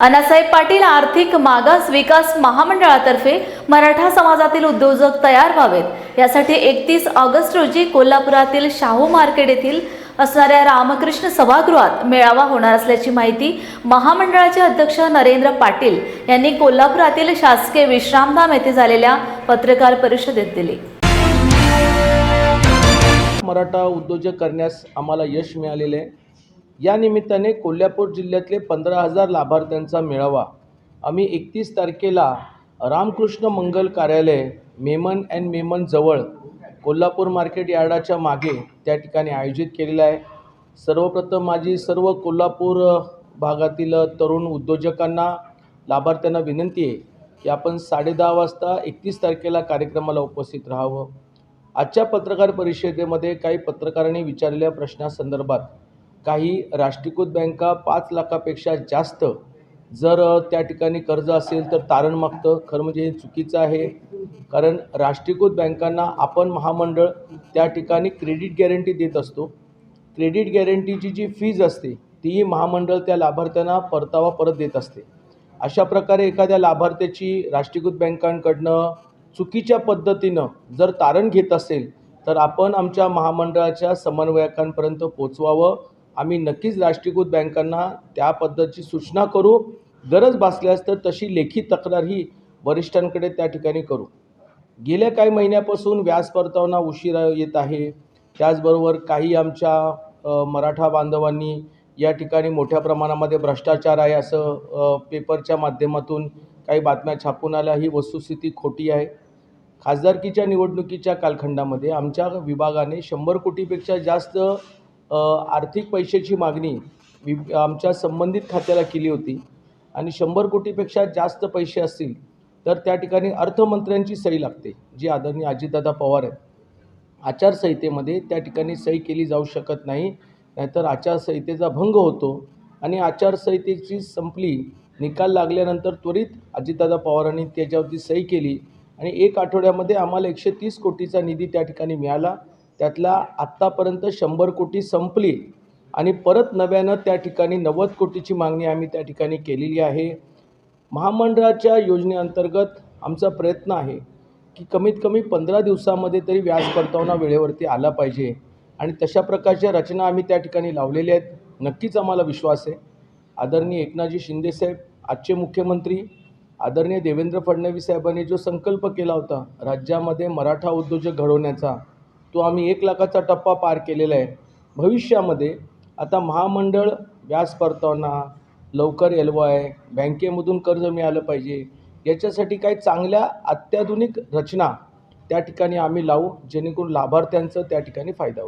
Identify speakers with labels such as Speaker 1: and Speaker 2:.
Speaker 1: अण्णासाहेब पाटील आर्थिक मागास विकास महामंडळातर्फे मराठा समाजातील उद्योजक तयार व्हावेत. यासाठी एकतीस ऑगस्ट रोजी कोल्हापुरातील शाहू मार्केट येथील असणाऱ्या रामकृष्ण सभागृहात मेळावा होणार असल्याची माहिती महामंडळाचे अध्यक्ष नरेंद्र पाटील यांनी कोल्हापुरातील शासकीय विश्रामधाम येथे झालेल्या पत्रकार परिषदेत दिली.
Speaker 2: मराठा उद्योजक करण्यास आम्हाला यश मिळालेले आहे. या निमित्ताने कोल्हापूर जिल्ह्यातले पंधरा हजार लाभार्थ्यांचा मेळावा. आम्ही एकतीस तारखेला रामकृष्ण मंगल कार्यालय मेमन अँड मेमन जवळ कोल्हापूर मार्केट यार्डाच्या मागे त्या ठिकाणी आयोजित केलेला आहे. सर्वप्रथम माझी सर्व कोल्हापूर भागातील तरुण उद्योजकांना लाभार्थ्यांना विनंती आहे की आपण साडेदहा वाजता एकतीस तारखेला कार्यक्रमाला उपस्थित राहावं. आजच्या पत्रकार परिषदेमध्ये काही पत्रकारांनी विचारलेल्या प्रश्नासंदर्भात काही राष्ट्रीयकृत बँका पाच लाखापेक्षा जास्त जर त्या ठिकाणी कर्ज असेल तर तारण मागतं. खरं म्हणजे हे चुकीचं आहे. कारण राष्ट्रीयकृत बँकांना आपण महामंडळ त्या ठिकाणी क्रेडिट गॅरंटी देत असतो. क्रेडिट गॅरंटीची जी फीज असते तीही महामंडळ त्या लाभार्थ्यांना परतावा परत देत असते. अशा प्रकारे एखाद्या लाभार्थ्याची राष्ट्रीयकृत बँकांकडनं चुकीच्या पद्धतीनं जर तारण घेत असेल तर आपण आमच्या महामंडळाच्या समन्वयकांपर्यंत पोचवावं. आम्ही नक्कीच राष्ट्रीयकृत बँकांना त्या पद्धतीची सूचना करू. गरज भासल्यास तर तशी लेखी तक्रारही वरिष्ठांकडे त्या ठिकाणी करू. गेल्या काही महिन्यापासून व्याज परतावना उशिरा येत आहे. त्याचबरोबर काही आमच्या मराठा बांधवांनी या ठिकाणी मोठ्या प्रमाणामध्ये भ्रष्टाचार आहे असं पेपरच्या माध्यमातून काही बातम्या छापून आल्या. ही वस्तुस्थिती खोटी आहे. खासदारकीच्या निवडणुकीच्या कालखंडामध्ये आमच्या विभागाने शंभर कोटीपेक्षा जास्त आर्थिक पैशाची मागणी वि आमच्या संबंधित खात्याला केली होती. आणि शंभर कोटीपेक्षा जास्त पैसे असतील तर त्या ठिकाणी अर्थमंत्र्यांची सही लागते जी आदरणीय अजितदादा पवार आहेत. आचारसंहितेमध्ये त्या ठिकाणी सही केली जाऊ शकत नाही नाहीतर आचारसंहितेचा भंग होतो आणि आचारसंहितेची संपली निकाल लागल्यानंतर त्वरित अजितदादा पवारांनी त्याच्यावरती सही केली आणि एक आठवड्यामध्ये आम्हाला एकशे तीस कोटीचा निधी त्या ठिकाणी मिळाला. त्यातला आत्तापर्यंत शंभर कोटी संपली आणि परत नव्यानं त्या ठिकाणी नव्वद कोटीची मागणी आम्ही त्या ठिकाणी केलेली आहे. महामंडळाच्या योजनेअंतर्गत आमचा प्रयत्न आहे की कमीत कमी पंधरा दिवसामध्ये तरी व्याज परतावना वेळेवरती आला पाहिजे आणि तशा प्रकारच्या रचना आम्ही त्या ठिकाणी लावलेल्या आहेत. नक्कीच आम्हाला विश्वास आहे. आदरणीय एकनाथजी शिंदेसाहेब आजचे मुख्यमंत्री आदरणीय देवेंद्र फडणवीस साहेबांनी जो संकल्प केला होता राज्यामध्ये मराठा उद्योजक घडवण्याचा तो आम्ही एक लाखाचा टप्पा पार केलेला आहे. भविष्यामध्ये आता महामंडळ व्याज परतावा लवकर एल वाय बँकेमधून कर्ज मिळालं पाहिजे याच्यासाठी काही चांगल्या अत्याधुनिक रचना त्या ठिकाणी आम्ही लावू जेणेकरून लाभार्थ्यांचं त्या ठिकाणी फायदा होईल.